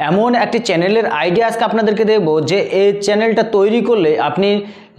এমন একটি চ্যানেলের আইডিয়া আজকে আপনাদেরকে দেবো যে এই চ্যানেলটা তৈরি করলে আপনি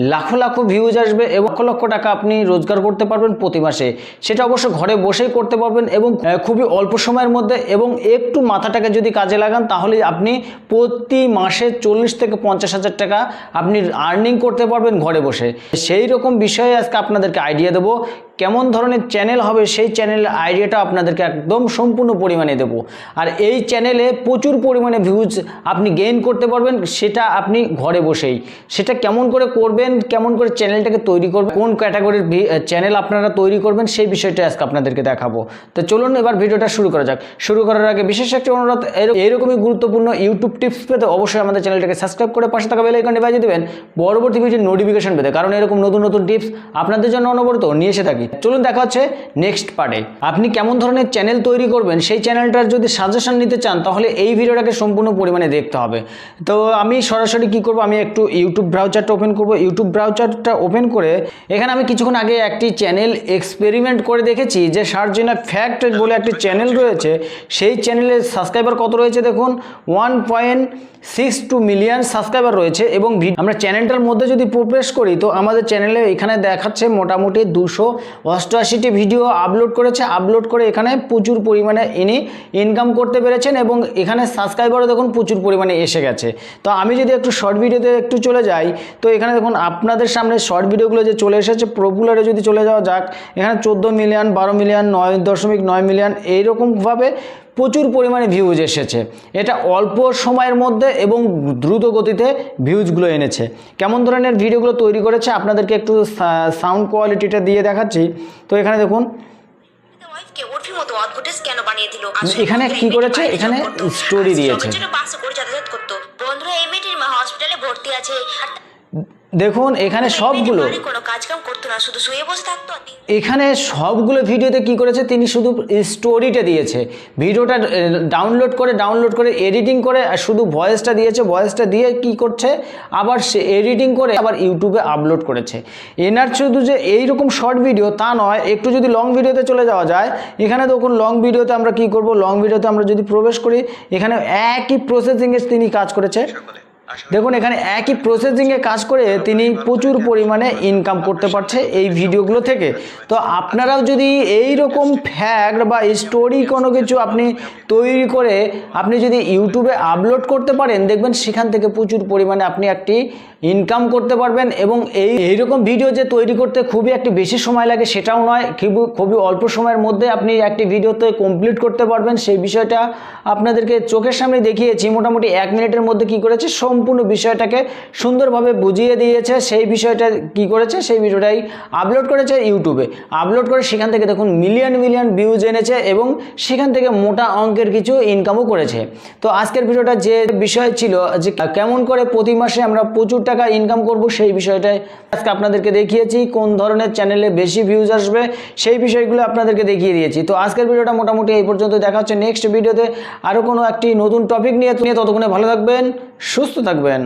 লাখো লাখো ভিউজ আসবে এবং লক্ষ লক্ষ টাকা আপনি রোজগার করতে পারবেন প্রতি মাসে। সেটা অবশ্য ঘরে বসেই করতে পারবেন এবং খুবই অল্প সময়ের মধ্যে এবং একটু মাথাটাকে যদি কাজে লাগান, তাহলে আপনি প্রতি মাসে চল্লিশ থেকে পঞ্চাশ হাজার টাকা আপনি আর্নিং করতে পারবেন ঘরে বসে। সেই রকম বিষয়ে আজকে আপনাদেরকে আইডিয়া দেবো। কেমন ধরনের চ্যানেল হবে সেই চ্যানেলের আইডিয়াটা আপনাদেরকে একদম সম্পূর্ণ পরিমাণে দেবো। আর এই চ্যানেলে প্রচুর পরিমাণে ভিউজ আপনি গেইন করতে পারবেন, সেটা আপনি ঘরে বসেই। সেটা কেমন করে করবেন কেমন করে চ্যানেলটাকে তৈরি করবেন, কোন ক্যাটাগরির চ্যানেল আপনারা তৈরি করবেন, সেই বিষয়টা আজকে আপনাদেরকে দেখাবো। তো চলুন এবার ভিডিওটা শুরু করা যাক। শুরু করার আগে বিশেষ একটি অনুরোধ এর- এইরকমই গুরুত্বপূর্ণ ইউটিউব টিপস পেতে অবশ্যই আমাদের চ্যানেলটাকে সাবস্ক্রাইব করে পাশে থাকা বেল আইকনটি বাজিয়ে দেবেন। পরবর্তী ভিডিওর নোটিফিকেশন পেতে, কারণ এরকম নতুন নতুন টিপস আপনাদের জন্য অনবরত নিয়ে এসে থাকি। চলুন দেখা হচ্ছে নেক্সট পার্টে আপনি কেমন ধরনের চ্যানেল তৈরি করবেন, সেই চ্যানেলটার যদি সাজেশন নিতে চান, তাহলে এই ভিডিওটাকে সম্পূর্ণ পরিমাণে দেখতে হবে। তো আমি সরাসরি কি করব, আমি একটু ইউটিউব ব্রাউজারটা ওপেন করব ইউটিউব ব্রাউজারটা ওপেন করে, এখানে আমি কিছুক্ষণ আগে একটি চ্যানেল এক্সপেরিমেন্ট করে দেখেছি যে সার্জিনা ফ্যাক্ট বলে একটি চ্যানেল রয়েছে। সেই চ্যানেলের সাবস্ক্রাইবার কত রয়েছে দেখুন? One point six two million subscriber রয়েছে এবং আমরা চ্যানেলটার মধ্যে যদি প্রবেশ করি, তো আমাদের চ্যানেলে এখানে দেখাচ্ছে মোটামুটি দুশো অষ্টআশিটি ভিডিও আপলোড করেছে। আপলোড করে এখানে প্রচুর পরিমাণে ইনি ইনকাম করতে পেরেছেন এবং এখানে সাবস্ক্রাইবারও দেখুন প্রচুর পরিমাণে এসে গেছে। তো আমি যদি একটু শর্ট ভিডিওতে একটু চলে যাই, তো এখানে দেখুন আপনাদের সামনে শর্ট ভিডিওগুলো যে চলে এসেছে পপুলারে যদি চলে যাওয়া যাক, এখানে চোদ্দ মিলিয়ন বারো মিলিয়ন নয় দশমিক নয় মিলিয়ন এইরকমভাবে প্রচুর পরিমাণে ভিউজ এসেছে। এটা অল্প সময়ের মধ্যে এবং দ্রুত গতিতে ভিউজগুলো এনেছে। কেমন ধরনের ভিডিওগুলো তৈরি করেছে, আপনাদেরকে একটু সাউন্ড কোয়ালিটিটা দিয়ে দেখাচ্ছি। তো এখানে দেখুন। এখানে কি করেছে? এখানে স্টোরি দিয়েছে। বন্ধুরা, এই মেয়েটির হসপিটালে ভর্তি আছে। দেখুন এখানে সবগুলো কোনো কাজ করতো না শুধু শুয়ে বসে থাকতো এখানে সবগুলো ভিডিওতে কি করেছে? তিনি শুধু স্টোরিটা দিয়েছে। ভিডিওটা ডাউনলোড করে ডাউনলোড করে এডিটিং করে আর শুধু ভয়েসটা দিয়েছে। ভয়েসটা দিয়ে কি করছে? আবার সে এডিটিং করে আবার ইউটিউবে আপলোড করেছে। এনার শুধু যে এইরকম শর্ট ভিডিও তা নয় একটু যদি লং ভিডিওতে চলে যাওয়া যায় এখানে দেখুন লং ভিডিওতে আমরা কি করব? লং ভিডিওতে আমরা যদি প্রবেশ করি এখানে একই প্রসেসিংয়ে তিনি কাজ করেছে। দেখুন, এখানে একই প্রসেসিংয়ে কাজ করে তিনি প্রচুর পরিমাণে ইনকাম করতে পারছে এই ভিডিওগুলো থেকে। তো আপনারাও যদি এই রকম ফ্যাক্ট বা স্টোরি কোনো কিছু আপনি তৈরি করে আপনি যদি ইউটিউবে আপলোড করতে পারেন, দেখবেন সেখান থেকে প্রচুর পরিমাণে আপনি একটি ইনকাম করতে পারবেন এবং এই এইরকম ভিডিও যে তৈরি করতে খুবই একটি বেশি সময় লাগে সেটাও নয় খুবই খুবই অল্প সময়ের মধ্যে আপনি একটি ভিডিওতে কমপ্লিট করতে পারবেন। সেই বিষয়টা আপনাদেরকে চোখের সামনে দেখিয়েছি, মোটামুটি এক মিনিটের মধ্যে কি করেছে? সম্পূর্ণ বিষয়টাকে সুন্দরভাবে বুঝিয়ে দিয়েছে। সেই বিষয়টা কি করেছে? সেই ভিডিওটাই আপলোড করেছে ইউটিউবে। আপলোড করে সেখান থেকে দেখুন মিলিয়ন মিলিয়ন ভিউজ এনেছে এবং সেখান থেকে মোটা অঙ্কের কিছু ইনকামও করেছে। তো আজকের ভিডিওটা যে বিষয় ছিল যে কেমন করে প্রতি মাসে আমরা প্রচুর টাকা ইনকাম করব, সেই বিষয়টাই আজকে আপনাদেরকে দেখিয়েছি। কোন ধরনের চ্যানেলে বেশি ভিউজ আসবে, সেই বিষয়গুলো আপনাদেরকে দেখিয়ে দিয়েছি। তো আজকের ভিডিওটা মোটামুটি এই পর্যন্ত। দেখা হচ্ছে নেক্সট ভিডিওতে আরও কোনো একটি নতুন টপিক নিয়ে ততক্ষণে ভালো থাকবেন। সুস্থ থাকবেন।